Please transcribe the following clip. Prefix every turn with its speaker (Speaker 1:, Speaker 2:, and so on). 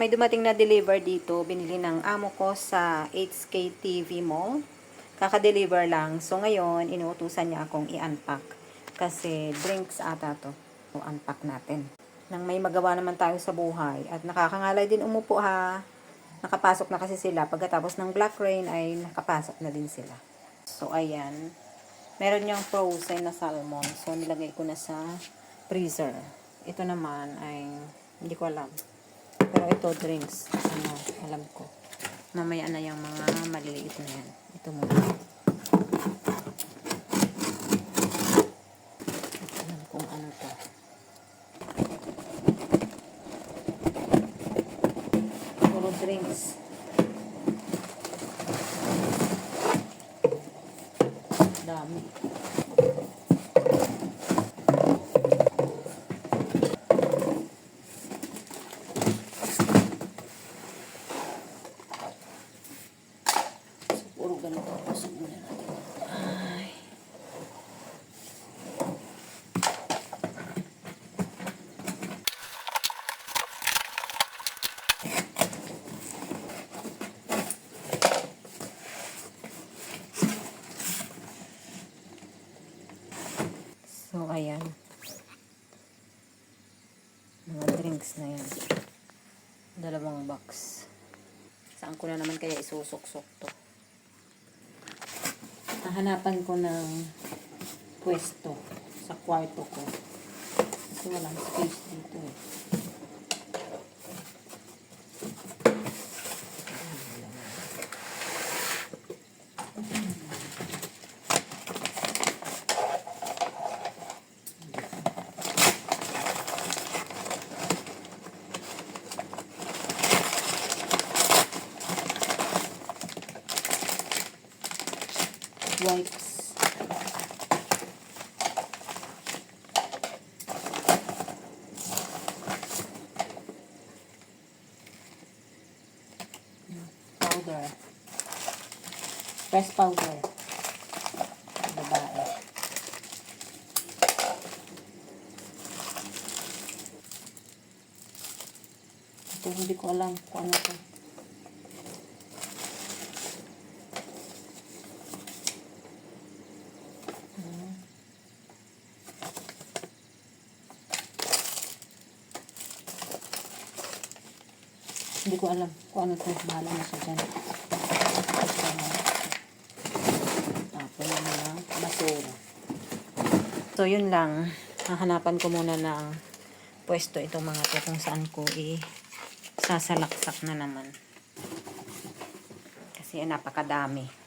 Speaker 1: may dumating na deliver dito. Binili ng amo ko sa HK TV Mall. Kaka-deliver lang. So, ngayon, inuutusan niya akong i-unpack. Kasi drinks ata to. So, unpack natin. Nang may magawa naman tayo sa buhay. At nakakangalay din umupo ha. Nakapasok na kasi sila. Pagkatapos ng Black Rain ay nakapasok na din sila. So, ayan. Meron niyang frozen na salmon. So, nilagay ko na sa freezer. Ito naman ay, hindi ko alam. Pero ito, drinks. Ano, alam ko. Mamaya na yung mga maliliit na yan. Ito muna. Alam ano drinks. Dami. Puro ganito. Pasok muna natin. Ay. So, ayan. Mga drinks na yan. Dalawang box. Saan ko na naman kaya isusok-sok to? Hahanapan ko ng pwesto sa kwarto ko. Kasi walang space dito eh. Wipes. Powder. Press powder. Babae. Ito hindi ko alam kung ano to. Hindi ko alam kung ano to. Bahala na siya dyan. Basta na. Tapon na basura. So, yun lang. Hahanapan ko muna ng pwesto itong mga to kung saan ko i sasalaksak na naman. Kasi napakadami.